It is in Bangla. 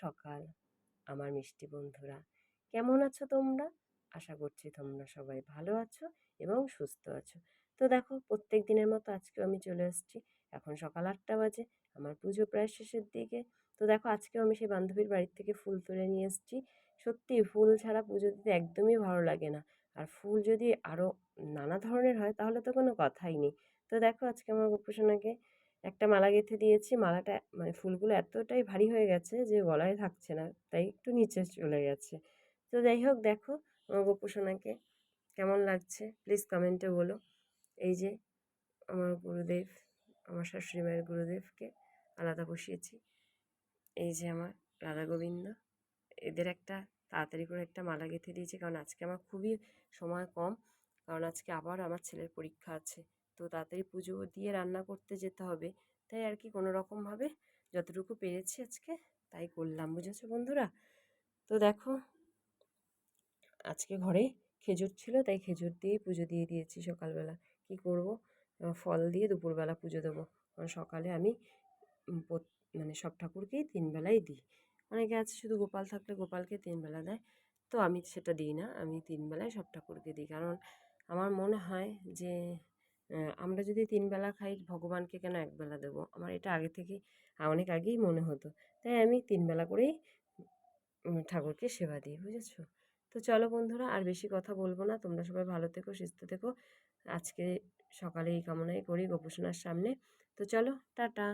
সকাল, আমার মিষ্টি বন্ধুরা। কেমন আছো তোমরা? আশা করছি তোমরা সবাই ভালো আছো এবং সুস্থ আছো। তো দেখো, প্রত্যেক দিনের মতো আজকেও আমি চলে এসেছি এখন সকাল আটটা বাজে, আমার পুজো প্রায় শেষের দিকে। তো দেখো, আজকেও আমি সেই বান্ধবীর বাড়ির থেকে ফুল তুলে নিয়ে এসেছি। সত্যি, ফুল ছাড়া পুজো দিতে একদমই ভালো লাগে না। আর ফুল যদি আরও নানা ধরনের হয়, তাহলে তো কোনো কথাই নেই। তো দেখো, আজকে আমার গোপুসোনাকে একটা মালা গেঁথে দিয়েছি। মালাটা মানে ফুলগুলো এতটাই ভারী হয়ে গেছে যে গলায় থাকছে না, তাই একটু নিচে চলে গেছে। তো যাই হোক, দেখো আমার গোপুসোনাকে কেমন লাগছে? প্লিজ কমেন্টে বলো। এই যে, আমার গুরুদেব, আমার শাশুড়ি মায়ের গুরুদেবকে আলাদা বসিয়েছি। এই যে আমার রাধা গোবিন্দ, এদের একটা তাড়াতাড়ি করে একটা মালা গেঁথে দিয়েছি। কারণ আজকে আমার খুবই সময় কম। কারণ আজকে আবার আমার ছেলের পরীক্ষা আছে। তো তাড়াতাড়ি পুজো দিয়ে রান্না করতে যেতে হবে। তাই আর কি কোনো রকমভাবে যতটুকু পেরেছি আজকে তাই করলাম, বুঝেছ বন্ধুরা? তো দেখো, আজকে ঘরে খেজুর ছিল, তাই খেজুর দিয়েই পুজো দিয়ে দিয়েছি সকালবেলা। কি করব? ফল দিয়ে দুপুরবেলা পুজো দেবো। কারণ সকালে আমি মানে সব ঠাকুরকেই তিনবেলাই দিই। অনেকে আছে শুধু গোপাল থাকলে গোপালকে তিনবেলা দেয়। তো আমি সেটা দিই না, আমি তিনবেলায় সব ঠাকুরকে দিই। কারণ আমার মনে হয় যে আমরা যদি তিন বেলা খাই, ভগবানকে কেন একবেলা দেবো? আমার এটা আগে থেকে অনেক আগেই মনে হতো। তাই আমি তিন বেলা করেই ঠাকুরকে সেবা দিই, বুঝেছ? তো চলো বন্ধুরা, আর বেশি কথা বলব না। তোমরা সবাই ভালো থেকো, সুস্থ থেকো। আজকে সকালে এই কামনাই করি গোপোষণার সামনে। তো চলো, টাটা।